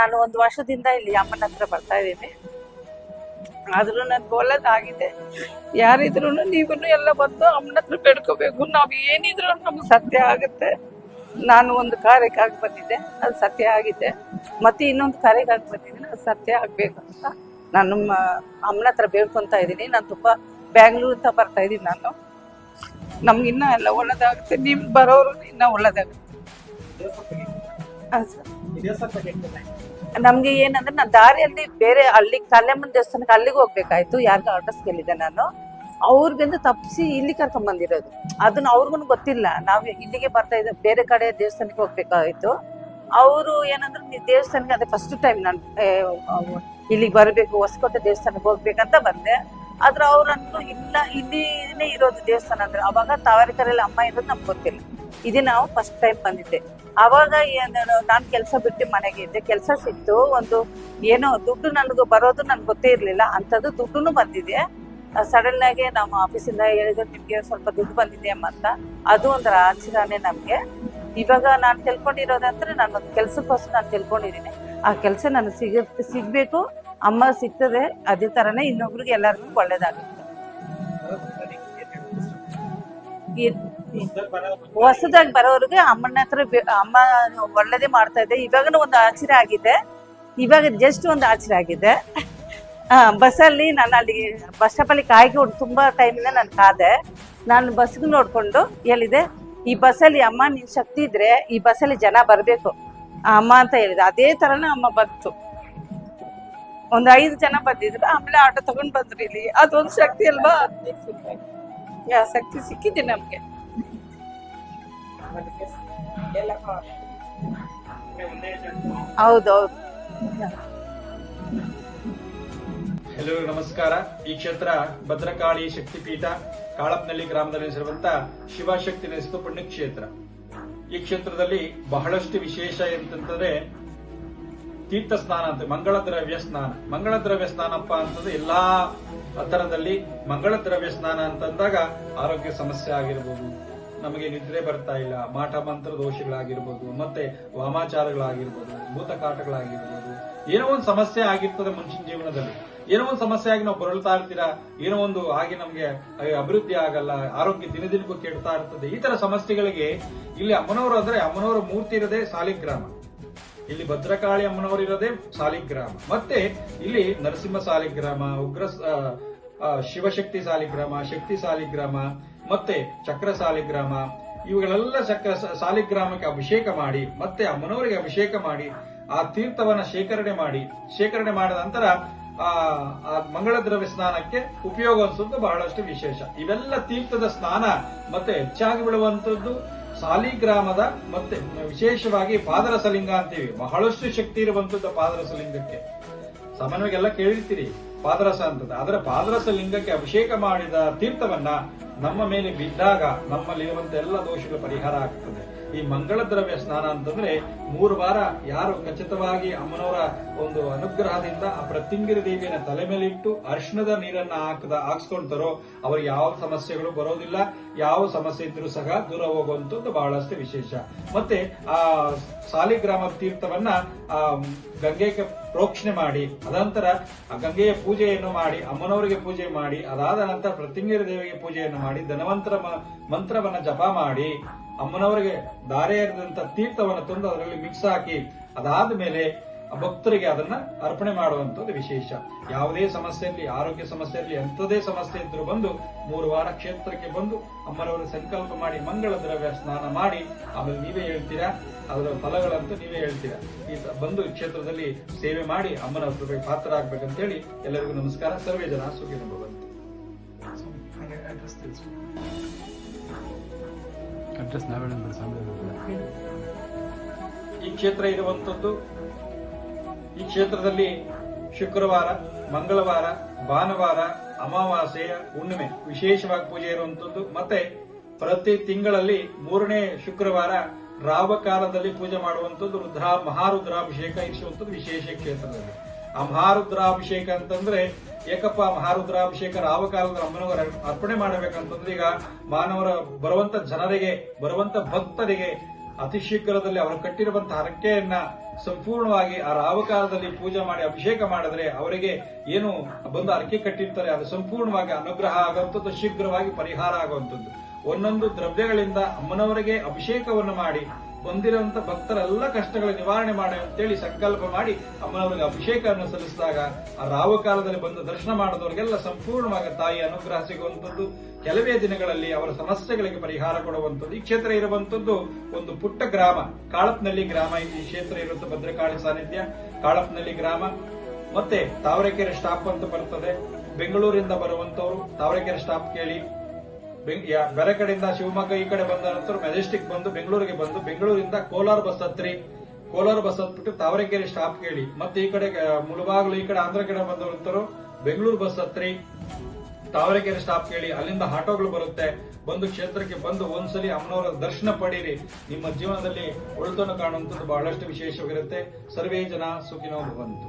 ನಾನು ಒಂದು ವರ್ಷದಿಂದ ಇಲ್ಲಿ ಅಮ್ಮನ ಹತ್ರ ಬರ್ತಾ ಇದ್ದೀನಿ. ಆದ್ರೂ ನನ್ಗೆ ಒಳ್ಳೇದಾಗಿದೆ ಯಾರಿದ್ರು ನೀವು ಎಲ್ಲ ಬಂದು ಅಮ್ಮನ ಹತ್ರ ಬೇಡ್ಕೋಬೇಕು. ನಾವು ಏನಿದ್ರು ನಮ್ಗೆ ಸತ್ಯ ಆಗುತ್ತೆ. ನಾನು ಒಂದು ಕಾರ್ಯಕ್ಕಾಗಿ ಬಂದಿದ್ದೆ ಅದು ಸತ್ಯ ಆಗಿದೆ. ಮತ್ತೆ ಇನ್ನೊಂದು ಕಾರ್ಯಕ್ಕಾಗಿ ಬಂದಿದ್ದೀನಿ ಅದು ಸತ್ಯ ಆಗ್ಬೇಕು ಅಂತ ನಾನು ಅಮ್ಮನ ಹತ್ರ ಬೇಡ್ಕೊಂತ ಇದ್ದೀನಿ. ನಾನು ತುಂಬಾ ಬ್ಯಾಂಗ್ಳೂರ್ ಅಂತ ಬರ್ತಾ ಇದ್ದೀನಿ ನಾನು. ನಮ್ಗೆ ಇನ್ನ ಎಲ್ಲ ಒಳ್ಳೇದಾಗುತ್ತೆ. ನಿಮ್ಗೆ ಬರೋರು ಇನ್ನೂ ಒಳ್ಳೇದಾಗುತ್ತೆ. ಹಾಂ ಸರ್. ನಮ್ಗೆ ಏನಂದ್ರೆ ನಾನು ದಾರಿಯಲ್ಲಿ ಬೇರೆ ಅಲ್ಲಿ ಕಲ್ಯಾಮನ್ ದೇವಸ್ಥಾನಕ್ಕೆ ಅಲ್ಲಿಗೆ ಹೋಗ್ಬೇಕಾಯ್ತು. ಯಾರಿಗೂ ಆರ್ಡರ್ಸ್ ಕೇಳಿದೆ ನಾನು. ಅವ್ರಿಗಿಂದ ತಪ್ಪಿಸಿ ಇಲ್ಲಿ ಕರ್ಕೊಂಡ್ ಬಂದಿರೋದು. ಅದನ್ನ ಅವ್ರಿಗೂ ಗೊತ್ತಿಲ್ಲ. ನಾವು ಇಲ್ಲಿಗೆ ಬರ್ತಾ ಇದ್ದ ಬೇರೆ ಕಡೆ ದೇವಸ್ಥಾನಕ್ಕೆ ಹೋಗ್ಬೇಕಾಯ್ತು. ಅವರು ಏನಂದ್ರೆ ನೀವು ದೇವಸ್ಥಾನಕ್ಕೆ ಅದೇ ಫಸ್ಟ್ ಟೈಮ್ ನಾನು ಇಲ್ಲಿಗೆ ಬರಬೇಕು, ಹೊಸಕೋಟೆ ದೇವಸ್ಥಾನಕ್ಕೆ ಹೋಗ್ಬೇಕಂತ ಬಂದೆ. ಆದ್ರೆ ಅವ್ರನ್ನು ಇಲ್ಲ ಇಲ್ಲಿನೇ ಇರೋದು ದೇವಸ್ಥಾನ ಅಂದ್ರೆ ಅವಾಗ ತಾವರೆಕರೆಯಲ್ಲಿ ಅಮ್ಮ ಇರೋದು ನಮ್ಗೆ ಗೊತ್ತಿಲ್ಲ. ಇದೇ ನಾವು ಫಸ್ಟ್ ಟೈಮ್ ಬಂದಿದ್ದೆ. ಅವಾಗ ಏನು ನಾನು ಕೆಲಸ ಬಿಟ್ಟು ಮನೆಗೆ ಇದ್ದೆ, ಕೆಲಸ ಸಿಕ್ತು, ಒಂದು ಏನೋ ದುಡ್ಡು ನನಗೆ ಬರೋದು ನನ್ಗೆ ಗೊತ್ತೇ ಇರಲಿಲ್ಲ, ಅಂಥದ್ದು ದುಡ್ಡು ಬಂದಿದೆ. ಸಡನ್ ಆಗಿ ನಮ್ಮ ಆಫೀಸಿಂದ ಹೇಳಿದ್ರೆ, ನಿಮಗೆ ಸ್ವಲ್ಪ ದುಡ್ಡು ಬಂದಿದೆ ಅಂತ ಅದು ಒಂಥರ ಆಶ್ಚರ್ಯನೇ ನಮಗೆ. ಇವಾಗ ನಾನು ತಿಳ್ಕೊಂಡಿರೋದಂದ್ರೆ ನಾನು ಒಂದು ಕೆಲಸಕ್ಕೋಸ್ಕರ ನಾನು ತಿಳ್ಕೊಂಡಿದ್ದೀನಿ. ಆ ಕೆಲಸ ನನಗೆ ಸಿಗ, ಸಿಗಬೇಕು, ಅಮ್ಮ ಸಿಗ್ತದೆ, ಅದೇ ಥರನೇ ಇನ್ನೊಬ್ರಿಗೆ ಎಲ್ಲರಿಗೂ ಒಳ್ಳೇದಾಗುತ್ತೆ. ಹೊಸದಾಗಿ ಬರೋರಿಗೆ ಅಮ್ಮನ ಹತ್ರ ಅಮ್ಮ ಒಳ್ಳೇದೇ ಮಾಡ್ತಾ ಇದೆ. ಇವಾಗನೂ ಒಂದು ಆಶ್ಚರ್ಯ ಆಗಿದೆ. ಇವಾಗ ಜಸ್ಟ್ ಒಂದು ಆಶ್ಚರ್ಯ ಆಗಿದೆ. ಬಸ್ಸಲ್ಲಿ ನಾನು ಅಲ್ಲಿ ಬಸ್ ಸ್ಟಾಪಲ್ಲಿ ಕಾಯ್ಕೊಂಡು ತುಂಬಾ ಟೈಮಿಂದ ನಾನು ಕಾದೆ. ನಾನು ಬಸ್ಗೆ ನೋಡಿಕೊಂಡು ಹೇಳಿದೆ, ಈ ಬಸ್ಸಲ್ಲಿ ಅಮ್ಮ ನಿನ್ ಶಕ್ತಿ ಇದ್ರೆ ಈ ಬಸ್ಸಲ್ಲಿ ಜನ ಬರಬೇಕು. ಅಮ್ಮ ಅಂತ ಹೇಳಿದೆ. ಅದೇ ತರನೇ ಅಮ್ಮ ಬಂತು. ಒಂದು ಐದು ಜನ ಬಂದಿದ್ರು. ಆಮೇಲೆ ಆಟೋ ತಗೊಂಡ್ ಬಂದ್ರಿ ಇಲ್ಲಿ. ಅದೊಂದು ಶಕ್ತಿ ಅಲ್ವಾ? ಯಾ ಆಸಕ್ತಿ ಸಿಕ್ಕಿದೆ ನಮ್ಗೆ. ಹೌದೌದು. ಎಲ್ಲರಿಗೂ ನಮಸ್ಕಾರ. ಈ ಕ್ಷೇತ್ರ ಭದ್ರಕಾಳಿ ಶಕ್ತಿಪೀಠ ಕಾಳಪ್ನಳ್ಳಿ ಗ್ರಾಮದಲ್ಲಿ ಹೆಸರುವಂತ ಶಿವಶಕ್ತಿ ನೆಲೆಸಿದ ಪುಣ್ಯಕ್ಷೇತ್ರ. ಈ ಕ್ಷೇತ್ರದಲ್ಲಿ ಬಹಳಷ್ಟು ವಿಶೇಷ ಎಂತಂದ್ರೆ ತೀರ್ಥ ಸ್ನಾನ ಅಂತ ಮಂಗಳ ದ್ರವ್ಯ ಸ್ನಾನ. ಮಂಗಳ ದ್ರವ್ಯ ಸ್ನಾನಪ್ಪ ಅಂತಂದ್ರೆ ಎಲ್ಲಾ ತರದಲ್ಲಿ ಮಂಗಳ ದ್ರವ್ಯ ಸ್ನಾನ ಅಂತಂದಾಗ ಆರೋಗ್ಯ ಸಮಸ್ಯೆ ಆಗಿರಬಹುದು ನಮಗೆ ನಿದ್ರೆ ಬರ್ತಾ ಇಲ್ಲ, ಮಾಟ ಮಂತ್ರ ದೋಷಗಳಾಗಿರ್ಬೋದು, ಮತ್ತೆ ವಾಮಾಚಾರಗಳಾಗಿರ್ಬೋದು, ಭೂತಕಾಟಗಳಾಗಿರ್ಬೋದು. ಏನೋ ಒಂದು ಸಮಸ್ಯೆ ಆಗಿರ್ತದೆ ಮನುಷ್ಯನ ಜೀವನದಲ್ಲಿ. ಏನೋ ಒಂದು ಸಮಸ್ಯೆ ಆಗಿ ನಾವು ಬರಳ್ತಾ ಇರ್ತೀರಾ, ಏನೋ ಒಂದು ಹಾಗೆ ನಮ್ಗೆ ಅಭಿವೃದ್ಧಿ ಆಗಲ್ಲ, ಆರೋಗ್ಯ ದಿನ ದಿನಕ್ಕೂ ಕೆಡ್ತಾ ಇರ್ತದೆ. ಈ ತರ ಸಮಸ್ಯೆಗಳಿಗೆ ಇಲ್ಲಿ ಅಮ್ಮನವರು ಅಂದ್ರೆ ಅಮ್ಮನವರ ಮೂರ್ತಿ ಇರೋದೇ ಸಾಲಿಗ್ರಾಮ. ಇಲ್ಲಿ ಭದ್ರಕಾಳಿ ಅಮ್ಮನವರು ಇರೋದೇ ಸಾಲಿಗ್ರಾಮ. ಮತ್ತೆ ಇಲ್ಲಿ ನರಸಿಂಹ ಸಾಲಿಗ್ರಾಮ, ಉಗ್ರ ಶಿವಶಕ್ತಿ ಸಾಲಿಗ್ರಾಮ, ಶಕ್ತಿ ಸಾಲಿಗ್ರಾಮ, ಮತ್ತೆ ಚಕ್ರ ಸಾಲಿಗ್ರಾಮ, ಇವುಗಳೆಲ್ಲ ಚಕ್ರ ಸಾಲಿಗ್ರಾಮಕ್ಕೆ ಅಭಿಷೇಕ ಮಾಡಿ, ಮತ್ತೆ ಅಮ್ಮನವರಿಗೆ ಅಭಿಷೇಕ ಮಾಡಿ, ಆ ತೀರ್ಥವನ್ನ ಶೇಖರಣೆ ಮಾಡಿ, ಶೇಖರಣೆ ಮಾಡಿದ ನಂತರ, ಆ ಮಂಗಳ ದ್ರವ್ಯ ಸ್ನಾನಕ್ಕೆ ಉಪಯೋಗಿಸುವುದು ಬಹಳಷ್ಟು ವಿಶೇಷ. ಇವೆಲ್ಲ ತೀರ್ಥದ ಸ್ನಾನ, ಮತ್ತೆ ಹೆಚ್ಚಾಗಿ ಬೀಳುವಂತದ್ದು ಸಾಲಿಗ್ರಾಮದ ಮತ್ತೆ ವಿಶೇಷವಾಗಿ ಪಾದರಸಲಿಂಗ ಅಂತೀವಿ ಬಹಳಷ್ಟು ಶಕ್ತಿ ಇರುವಂತದ್ದು ಪಾದರಸಲಿಂಗಕ್ಕೆ. ಸಾಮಾನ್ಯವಾಗೆಲ್ಲ ಕೇಳಿರ್ತೀರಿ, ಪಾದರಸ ಅಂತದ್ದು. ಅದರ ಪಾದರಸ ಲಿಂಗಕ್ಕೆ ಅಭಿಷೇಕ ಮಾಡಿದ ತೀರ್ಥವನ್ನ ನಮ್ಮ ಮೇಲೆ ಬಿದ್ದಾಗ ನಮ್ಮಲ್ಲಿರುವಂತ ಎಲ್ಲ ದೋಷಗಳ ಪರಿಹಾರ ಆಗ್ತದೆ. ಈ ಮಂಗಳ ದ್ರವ್ಯ ಸ್ನಾನ ಅಂತಂದ್ರೆ ಮೂರು ವಾರ ಯಾರು ಖಚಿತವಾಗಿ ಅಮ್ಮನವರ ಒಂದು ಅನುಗ್ರಹದಿಂದ ಆ ಪ್ರತಿಂಗಿರಿ ದೇವಿಯನ್ನ ತಲೆ ಮೇಲೆ ಇಟ್ಟು ಅರ್ಶನದ ನೀರನ್ನ ಹಾಕದ, ಹಾಕ್ಸ್ಕೊಂತಾರೋ ಅವ್ರಿಗೆ ಯಾವ ಸಮಸ್ಯೆಗಳು ಬರೋದಿಲ್ಲ. ಯಾವ ಸಮಸ್ಯೆ ಇದ್ರೂ ಸಹ ದೂರ ಹೋಗುವಂತದ್ದು ಬಹಳಷ್ಟು ವಿಶೇಷ. ಮತ್ತೆ ಆ ಸಾಲಿಗ್ರಾಮ ತೀರ್ಥವನ್ನ, ಆ, ಗಂಗೆಗೆ ಪ್ರೋಕ್ಷಣೆ ಮಾಡಿ, ಅದಂತರ ಆ ಗಂಗೆಯ ಪೂಜೆಯನ್ನು ಮಾಡಿ, ಅಮ್ಮನವರಿಗೆ ಪೂಜೆ ಮಾಡಿ, ಅದಾದ ನಂತರ ಪ್ರತಿಂಗಿರಿ ದೇವಿಗೆ ಪೂಜೆಯನ್ನು ಮಾಡಿ, ಧನವಂತರ ಮಂತ್ರವನ್ನ ಜಪ ಮಾಡಿ ಅಮ್ಮನವರಿಗೆ ದಾರೆ ಎರೆದಂತ ತೀರ್ಥವನ್ನು ತಂದು ಅದರಲ್ಲಿ ಮಿಕ್ಸ್ ಹಾಕಿ ಅದಾದ ಮೇಲೆ ಭಕ್ತರಿಗೆ ಅದನ್ನ ಅರ್ಪಣೆ ಮಾಡುವಂತದ್ದು ವಿಶೇಷ. ಯಾವುದೇ ಸಮಸ್ಯೆ ಇರಲಿ, ಆರೋಗ್ಯ ಸಮಸ್ಯೆ ಇರಲಿ ಎಂಥದೇ ಸಮಸ್ಯೆ ಇದ್ರೂ ಬಂದು ಮೂರು ವಾರ ಕ್ಷೇತ್ರಕ್ಕೆ ಬಂದು ಅಮ್ಮನವರು ಸಂಕಲ್ಪ ಮಾಡಿ ಮಂಗಳ ದ್ರವ್ಯ ಸ್ನಾನ ಮಾಡಿ, ಆಮೇಲೆ ನೀವೇ ಹೇಳ್ತೀರಾ? ಅದರ ಫಲಗಳಂತೂ ನೀವೇ ಹೇಳ್ತೀರಾ? ಈ ಬಂದು ಕ್ಷೇತ್ರದಲ್ಲಿ ಸೇವೆ ಮಾಡಿ ಅಮ್ಮನ ಕೃಪೆಗೆ ಪಾತ್ರ ಆಗ್ಬೇಕಂತೇಳಿ ಎಲ್ಲರಿಗೂ ನಮಸ್ಕಾರ. ಸರ್ವೇ ಜನ ಸುಖಿನ ಭವಂತು ಅಡ್ರೆಸ್ ನಾವೇ ಹೇಳ್ಬಿಡಿ ಸ್ವಾಮಿ. ಈ ಕ್ಷೇತ್ರ ಇರುವಂತದ್ದು ಈ ಕ್ಷೇತ್ರದಲ್ಲಿ ಶುಕ್ರವಾರ, ಮಂಗಳವಾರ, ಭಾನುವಾರ ಅಮಾವಾಸ್ಯೆಯ ಹುಣ್ಣಿಮೆ ವಿಶೇಷವಾಗಿ ಪೂಜೆ ಇರುವಂತದ್ದು ಮತ್ತೆ ಪ್ರತಿ ತಿಂಗಳಲ್ಲಿ ಮೂರನೇ ಶುಕ್ರವಾರ ರಾವ ಕಾಲದಲ್ಲಿ ಪೂಜೆ ಮಾಡುವಂತದ್ದು ರುದ್ರ ಮಹಾರುದ್ರಾಭಿಷೇಕ ಇರಿಸುವಂತದ್ದು ವಿಶೇಷ ಕ್ಷೇತ್ರದಲ್ಲಿ. ಆ ಮಹಾರುದ್ರಾಭಿಷೇಕ ಅಂತಂದ್ರೆ ಏಕಪ್ಪ ಮಹಾರುದ್ರಾಭಿಷೇಕ ರಾವ ಕಾಲದ ಅಮ್ಮನವರ ಅರ್ಪಣೆ ಮಾಡಬೇಕಂತಂದ್ರೆ ಈಗ ಮಾನವರ ಬರುವಂತ ಜನರಿಗೆ, ಬರುವಂತ ಭಕ್ತರಿಗೆ ಅತಿ ಶೀಘ್ರದಲ್ಲಿ ಅವರು ಕಟ್ಟಿರುವಂತಹ ಹರಕೆಯನ್ನ ಸಂಪೂರ್ಣವಾಗಿ ಆ ರಾವಕಾಲದಲ್ಲಿ ಪೂಜೆ ಮಾಡಿ ಅಭಿಷೇಕ ಮಾಡಿದ್ರೆ ಅವರಿಗೆ ಏನು ಬಂದು ಹರಕೆ ಕಟ್ಟಿರ್ತಾರೆ, ಅದು ಸಂಪೂರ್ಣವಾಗಿ ಅನುಗ್ರಹ ಆಗುವಂಥದ್ದು, ಶೀಘ್ರವಾಗಿ ಪರಿಹಾರ ಆಗುವಂಥದ್ದು. ಒಂದೊಂದು ದ್ರವ್ಯಗಳಿಂದ ಅಮ್ಮನವರಿಗೆ ಅಭಿಷೇಕವನ್ನು ಮಾಡಿ ಬಂದಿರುವಂತ ಭಕ್ತರೆಲ್ಲ ಕಷ್ಟಗಳ ನಿವಾರಣೆ ಮಾಡಿ ಅಂತೇಳಿ ಸಂಕಲ್ಪ ಮಾಡಿ ಅಮ್ಮನವರಿಗೆ ಅಭಿಷೇಕವನ್ನು ಸಲ್ಲಿಸಿದಾಗ ಆ ರಾವು ಕಾಲದಲ್ಲಿ ಬಂದು ದರ್ಶನ ಮಾಡಿದವರಿಗೆಲ್ಲ ಸಂಪೂರ್ಣವಾಗಿ ತಾಯಿ ಅನುಗ್ರಹ ಸಿಗುವಂಥದ್ದು. ಕೆಲವೇ ದಿನಗಳಲ್ಲಿ ಅವರ ಸಮಸ್ಯೆಗಳಿಗೆ ಪರಿಹಾರ ಕೊಡುವಂಥದ್ದು. ಈ ಕ್ಷೇತ್ರ ಇರುವಂತದ್ದು ಒಂದು ಪುಟ್ಟ ಗ್ರಾಮ. ಕಾಳಪ್ನಳ್ಳಿ ಗ್ರಾಮ ಈ ಕ್ಷೇತ್ರ ಇರುವಂತ ಭದ್ರಕಾಳಿ ಸಾನ್ನಿಧ್ಯ. ಕಾಳಪ್ನಳ್ಳಿ ಗ್ರಾಮ. ಮತ್ತೆ ತಾವರೆಕೆರೆ ಸ್ಟಾಪ್ ಅಂತ ಬರ್ತದೆ. ಬೆಂಗಳೂರಿಂದ ಬರುವಂತವರು ತಾವರೆಕೆರೆ ಸ್ಟಾಪ್ ಕೇಳಿ. ಬೇರೆ ಕಡೆಯಿಂದ ಶಿವಮೊಗ್ಗ ಈ ಕಡೆ ಬಂದ ನಂತರ ಮೆಜೆಸ್ಟಿಕ್ ಬಂದು ಬೆಂಗಳೂರಿಗೆ ಬಂದು ಬೆಂಗಳೂರಿಂದ ಕೋಲಾರ ಬಸ್ ಹತ್ರಿ. ಕೋಲಾರ ಬಸ್ ಹತ್ಬಿಟ್ಟು ತಾವರೆಕೆರೆ ಸ್ಟಾಪ್ ಕೇಳಿ. ಮತ್ತೆ ಈ ಕಡೆ ಆ, ಈ ಕಡೆ ಆಂಧ್ರ ಕಡೆ ಬಂದವರು ಬೆಂಗಳೂರು ಬಸ್ ಹತ್ರಿ. ತಾವರೆಕೆರೆ ಸ್ಟಾಪ್ ಕೇಳಿ. ಅಲ್ಲಿಂದ ಆಟೋಗಳು ಬರುತ್ತೆ. ಬಂದು ಕ್ಷೇತ್ರಕ್ಕೆ ಬಂದು ಒಂದ್ಸಲಿ ಅಮ್ಮನವರ ದರ್ಶನ ಪಡೀರಿ. ನಿಮ್ಮ ಜೀವನದಲ್ಲಿ ಒಳಿತನ್ನು ಕಾಣುವಂಥದ್ದು ಬಹಳಷ್ಟು ವಿಶೇಷವಾಗಿರುತ್ತೆ ಸರ್ವೇ ಜನ ಸುಖಿನೋ ಭವಂತು.